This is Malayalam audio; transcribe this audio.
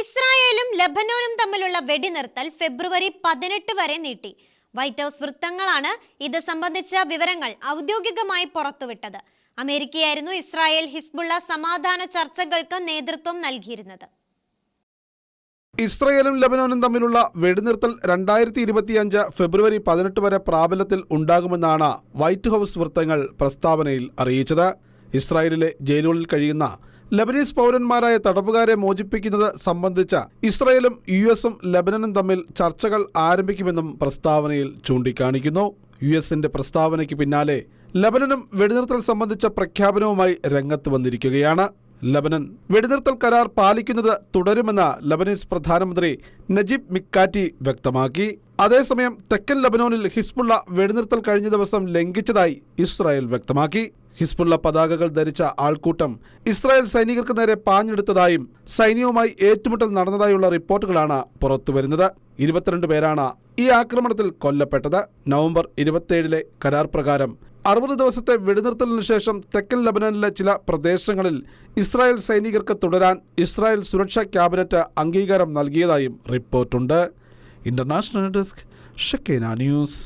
ഇസ്രായേലും ലബനോനും തമ്മിലുള്ള വെടിനിർത്തൽ ഫെബ്രുവരി പതിനെട്ട് വരെ നീട്ടി. വൈറ്റ് ഹൗസ് വൃത്തങ്ങളാണ് ഇത് സംബന്ധിച്ച വിവരങ്ങൾ ഔദ്യോഗികമായി പുറത്തുവിട്ടത്. അമേരിക്കയായിരുന്നു ഇസ്രായേൽ ഹിസ്ബുള്ള സമാധാന ചർച്ചകൾക്ക് നേതൃത്വം നൽകിയിരുന്നത്. ഇസ്രയേലും ലബനോനും തമ്മിലുള്ള വെടിനിർത്തൽ രണ്ടായിരത്തി ഇരുപത്തിയഞ്ച് ഫെബ്രുവരി പതിനെട്ട് വരെ പ്രാബല്യത്തിൽ ഉണ്ടാകുമെന്നാണ് വൈറ്റ് ഹൗസ് വൃത്തങ്ങൾ പ്രസ്താവനയിൽ അറിയിച്ചത്. ഇസ്രായേലിലെ ജയിലുകളിൽ കഴിയുന്ന ലബനീസ് പൗരന്മാരായ തടവുകാരെ മോചിപ്പിക്കുന്നത് സംബന്ധിച്ച ഇസ്രയേലും യു എസും ലബനനും തമ്മിൽ ചർച്ചകൾ ആരംഭിക്കുമെന്നും പ്രസ്താവനയിൽ ചൂണ്ടിക്കാണിക്കുന്നു. യു എസിന്റെ പ്രസ്താവനയ്ക്ക് പിന്നാലെ ലബനനും വെടിനിർത്തൽ സംബന്ധിച്ച പ്രഖ്യാപനവുമായി രംഗത്ത് വന്നിരിക്കുകയാണ്. ലബനൻ വെടിനിർത്തൽ കരാർ പാലിക്കുന്നത് തുടരുമെന്ന് ലബനീസ് പ്രധാനമന്ത്രി നജീബ് മിക്കാറ്റി വ്യക്തമാക്കി. അതേസമയം തെക്കൻ ലബനോനിൽ ഹിസ്ബുള്ള വെടിനിർത്തൽ കഴിഞ്ഞ ദിവസം ലംഘിച്ചതായി ഇസ്രായേൽ വ്യക്തമാക്കി. ഹിസ്ബുള്ള പതാകകൾ ധരിച്ച ആൾക്കൂട്ടം ഇസ്രായേൽ സൈനികർക്ക് നേരെ പാഞ്ഞെടുത്തതായും സൈന്യവുമായി ഏറ്റുമുട്ടൽ നടന്നതായുള്ള റിപ്പോർട്ടുകളാണ് പുറത്തുവരുന്നത്. ഇരുപത്തിരണ്ട് പേരാണ് ഈ ആക്രമണത്തിൽ കൊല്ലപ്പെട്ടത്. നവംബർ ഇരുപത്തിയേഴിലെ കരാർ പ്രകാരം അറുപത് ദിവസത്തെ വെടിനിർത്തലിനു ശേഷം തെക്കൻ ലബനനിലെ ചില പ്രദേശങ്ങളിൽ ഇസ്രായേൽ സൈനികർക്ക് തുടരാൻ ഇസ്രായേൽ സുരക്ഷാ ക്യാബിനറ്റ് അംഗീകാരം നൽകിയതായും റിപ്പോർട്ടുണ്ട്. International desk Shakeena news.